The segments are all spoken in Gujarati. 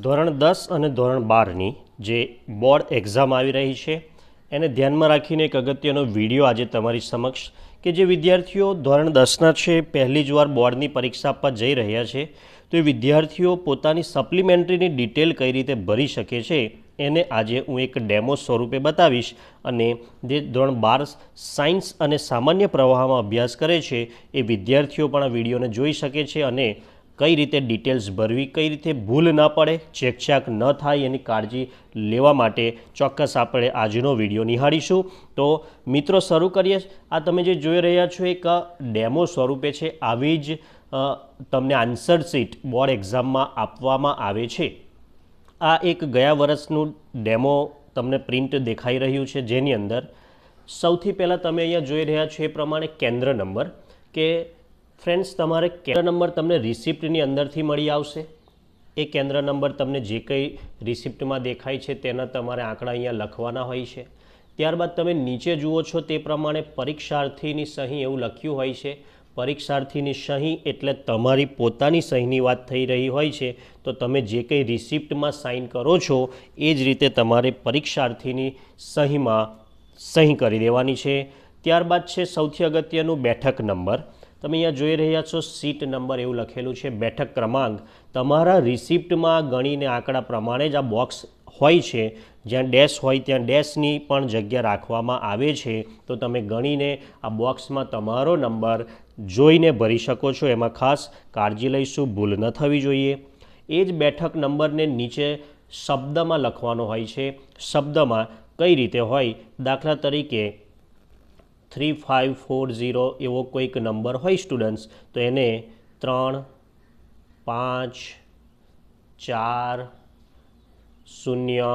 ધોરણ દસ અને ધોરણ બારની જે બોર્ડ એક્ઝામ આવી રહી છે, એને ધ્યાનમાં રાખીને એક અગત્યનો વીડિયો આજે તમારી સમક્ષ કે જે વિદ્યાર્થીઓ ધોરણ દસના છે, પહેલી જ વાર બોર્ડની પરીક્ષા આપવા જઈ રહ્યા છે, તો એ વિદ્યાર્થીઓ પોતાની સપ્લિમેન્ટરીની ડિટેલ કઈ રીતે ભરી શકે છે, એને આજે હું એક ડેમો સ્વરૂપે બતાવીશ અને જે ધોરણ બાર સાયન્સ અને સામાન્ય પ્રવાહમાં અભ્યાસ કરે છે, એ વિદ્યાર્થીઓ પણ આ વિડીયોને જોઈ શકે છે અને કઈ રીતે ડિટેલ્સ ભરવી, કઈ રીતે ભૂલ ન પડે ચેકચાક ન થાય એની કાળજી લેવા માટે ચોક્કસ આપણે આજનો વીડિયો નિહાળીશું. તો મિત્રો, શરૂ કરીએ. આ તમે જે જોઈ રહ્યા છો, એક ડેમો સ્વરૂપે છે. આવી જ તમને આન્સર શીટ બોર્ડ એક્ઝામમાં આપવામાં આવે છે. આ એક ગયા વર્ષનું ડેમો તમને પ્રિન્ટ દેખાઈ રહ્યું છે જેની અંદર સૌથી પહેલાં તમે અહીંયા જોઈ રહ્યા છો એ પ્રમાણે કેન્દ્ર નંબર કે ફ્રેન્ડ્સ તમારે કેન્દ્ર નંબર તમને રિસિપ્ટની અંદરથી મળી આવશે. એ કેન્દ્ર નંબર તમને જે કંઈ રિસિપ્ટમાં દેખાય છે તેના તમારે આંકડા અહીંયા લખવાના હોય છે. ત્યારબાદ તમે નીચે જુઓ છો તે પ્રમાણે પરીક્ષાર્થીની સહી એવું લખ્યું હોય છે. પરીક્ષાર્થીની સહી એટલે તમારી પોતાની સહીની વાત થઈ રહી હોય છે, તો તમે જે કંઈ રિસિપ્ટમાં સાઇન કરો છો, એ જ રીતે તમારે પરીક્ષાર્થીની સહીમાં સહી કરી દેવાની છે. ત્યારબાદ છે સૌથી અગત્યનું બેઠક નંબર. તમે અહીંયા જોઈ રહ્યા છો સીટ નંબર એવું લખેલું છે, બેઠક ક્રમાંક. તમારા રિસિપ્ટમાં ગણીને આંકડા પ્રમાણે જ આ બોક્સ હોય છે. જ્યાં ડેશ હોય ત્યાં ડેશની પણ જગ્યા રાખવામાં આવે છે. તો તમે ગણીને આ બોક્સમાં તમારો નંબર જોઈને ભરી શકો છો. એમાં ખાસ કાળજી લઈશું, ભૂલ ન થવી જોઈએ. એ જ બેઠક નંબરને નીચે શબ્દમાં લખવાનો હોય છે. શબ્દમાં કઈ રીતે હોય? દાખલા તરીકે થ્રી ફાઇવ ફોર ઝીરો એવો કોઈક નંબર હોય સ્ટુડન્ટ્સ, તો એને ત્રણ, પાંચ, ચાર, શૂન્ય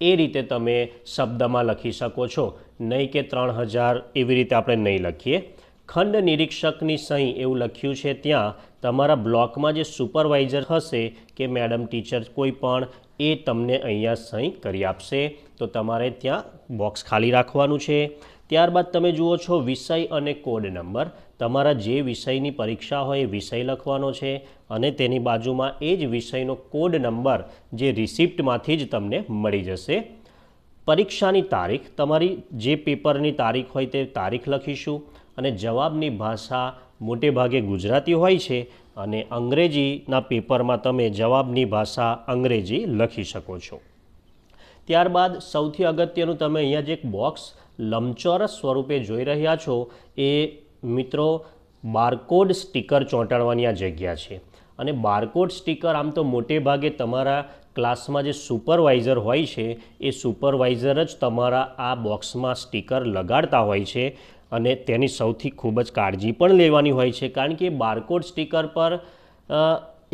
એ રીતે તમે શબ્દમાં લખી શકો છો. નહીં કે ત્રણ હજાર એવી રીતે આપણે નહીં લખીએ. ખંડ નિરીક્ષકની સહી એવું લખ્યું છે ત્યાં, તમારા બ્લોકમાં જે સુપરવાઇઝર હશે કે મેડમ, ટીચર, કોઈ પણ એ તમને અહીંયા સહી કરી આપશે. તો તમારે ત્યાં બોક્સ ખાલી રાખવાનું છે. ત્યારબાદ તમે જુઓ છો વિષય અને કોડ નંબર. તમારા જે વિષયની પરીક્ષા હોય એ વિષય લખવાનો છે અને તેની બાજુમાં એ જ વિષયનો કોડ નંબર જે રિસિપ્ટમાંથી જ તમને મળી જશે. પરીક્ષાની તારીખ, તમારી જે પેપરની તારીખ હોય તે તારીખ લખીશું અને જવાબની ભાષા મોટે ભાગે ગુજરાતી હોય છે. અને અંગ્રેજીના પેપરમાં તમે જવાબની ભાષા અંગ્રેજી લખી શકો છો. ત્યારબાદ સૌથી અગત્યનું તમે અહીંયા જે એક બોક્સ લંબચોરસ સ્વરૂપે જોઈ રહ્યા છો, એ મિત્રો બારકોડ સ્ટીકર ચોંટાડવાની આ જગ્યા છે. અને બારકોડ સ્ટીકર આમ તો મોટે ભાગે તમારા ક્લાસમાં જે સુપરવાઇઝર હોય છે, એ સુપરવાઇઝર જ તમારા આ બોક્સમાં સ્ટીકર લગાડતા હોય છે. અને તેની સૌથી ખૂબ જ કાળજી પણ લેવાની હોય છે, કારણ કે બારકોડ સ્ટીકર પર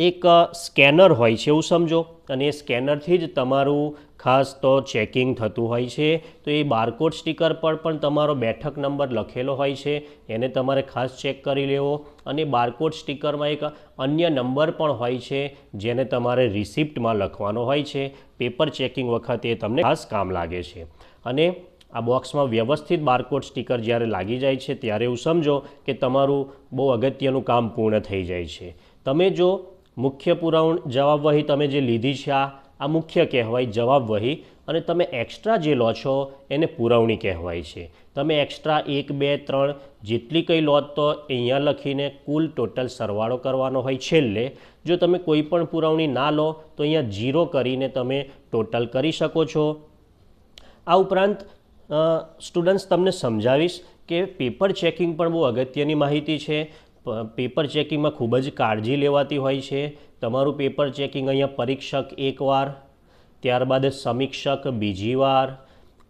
એક સ્કેનર હોય છે એવું સમજો. અને એ સ્કેનરથી જ તમારું ખાસ તો ચેકિંગ થતું હોય છે. તો એ બારકોડ સ્ટીકર પર પણ તમારો બેઠક નંબર લખેલો હોય છે, એને તમારે ખાસ ચેક કરી લેવો. અને બારકોડ સ્ટીકરમાં એક અન્ય નંબર પણ હોય છે, જેને તમારે રિસિપ્ટમાં લખવાનો હોય છે. પેપર ચેકિંગ વખતે એ તમને ખાસ કામ લાગે છે. અને આ બોક્સમાં વ્યવસ્થિત બારકોડ સ્ટીકર જ્યારે લાગી જાય છે, ત્યારે એવું સમજો કે તમારું બહુ અગત્યનું કામ પૂર્ણ થઈ જાય છે. તમે જો મુખ્ય પુરાવણ જવાબ વહી તમે જે લીધી છે, આ મુખ્ય કહેવાય જવાબ વહી અને તમે એક્સ્ટ્રા જે લો છો, એને પુરવણી કહેવાય છે. તમે એક્સ્ટ્રા એક, બે, ત્રણ જેટલી કંઈ લો તો અહીંયા લખીને કુલ ટોટલ સરવાળો કરવાનો હોય છેલ્લે. જો તમે કોઈ પણ પુરવણી ના લો, તો અહીંયા ઝીરો કરીને તમે ટોટલ કરી શકો છો. આ ઉપરાંત સ્ટુડન્ટ્સ તમને સમજાવીશ કે પેપર ચેકિંગ પણ બહુ અગત્યની માહિતી છે. પેપર ચેકિંગમાં ખૂબ જ કાળજી લેવાતી હોય છે. તમારું પેપર ચેકિંગ અહીંયા પરીક્ષક એકવાર, ત્યારબાદ સમીક્ષક બીજી વાર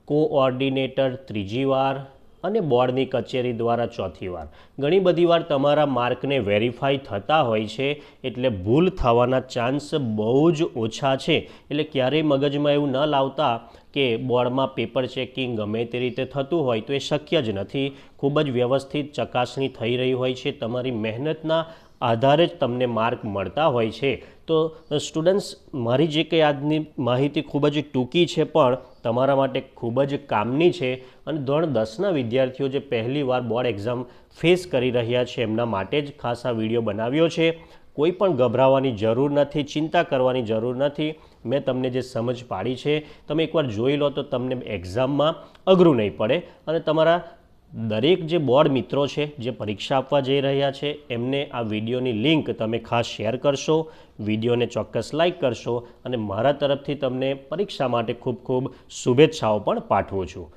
કોઓર્ડિનેટર ત્રીજી વાર અને બોર્ડની કચેરી દ્વારા ચોથી વાર. ઘણી બધી વાર તમારા માર્કને વેરીફાઈ થતા હોય છે, એટલે ભૂલ થવાના ચાન્સ બહુ જ ઓછા છે. એટલે ક્યારેય મગજમાં એવું ન લાવતા કે બોર્ડમાં પેપર ચેકિંગ ગમે તે રીતે થતું હોય તો એ શક્ય જ નથી. ખૂબ જ વ્યવસ્થિત ચકાસણી થઈ રહી હોય છે. તમારી મહેનતના આધારે જ તમને માર્ક મળતા હોય છે. તો સ્ટુડન્ટ્સ, મારી જે કંઈ આજની માહિતી ખૂબ જ ટૂંકી છે, પણ તમારા માટે ખૂબ જ કામની છે અને ધોરણ દસના વિદ્યાર્થીઓ જે પહેલીવાર બોર્ડ એક્ઝામ ફેસ કરી રહ્યા છે, એમના માટે જ ખાસ આ વીડિયો બનાવ્યો છે. કોઈ પણ ગભરાવાની જરૂર નથી, ચિંતા કરવાની જરૂર નથી. મેં તમને જે સમજ પાડી છે, તમે એકવાર જોઈ લો તો તમને એક્ઝામમાં અઘરું નહીં પડે અને તમારા દરેક જે બોર્ડ મિત્રો છે, જે પરીક્ષા આપવા જઈ રહ્યા છે, એમને આ વિડીયોની લિંક તમે ખાસ શેર કરશો, વિડીયોને ચોક્કસ લાઇક કરશો અને મારા તરફથી તમને પરીક્ષા માટે ખૂબ ખૂબ શુભેચ્છાઓ પણ પાઠવું છું.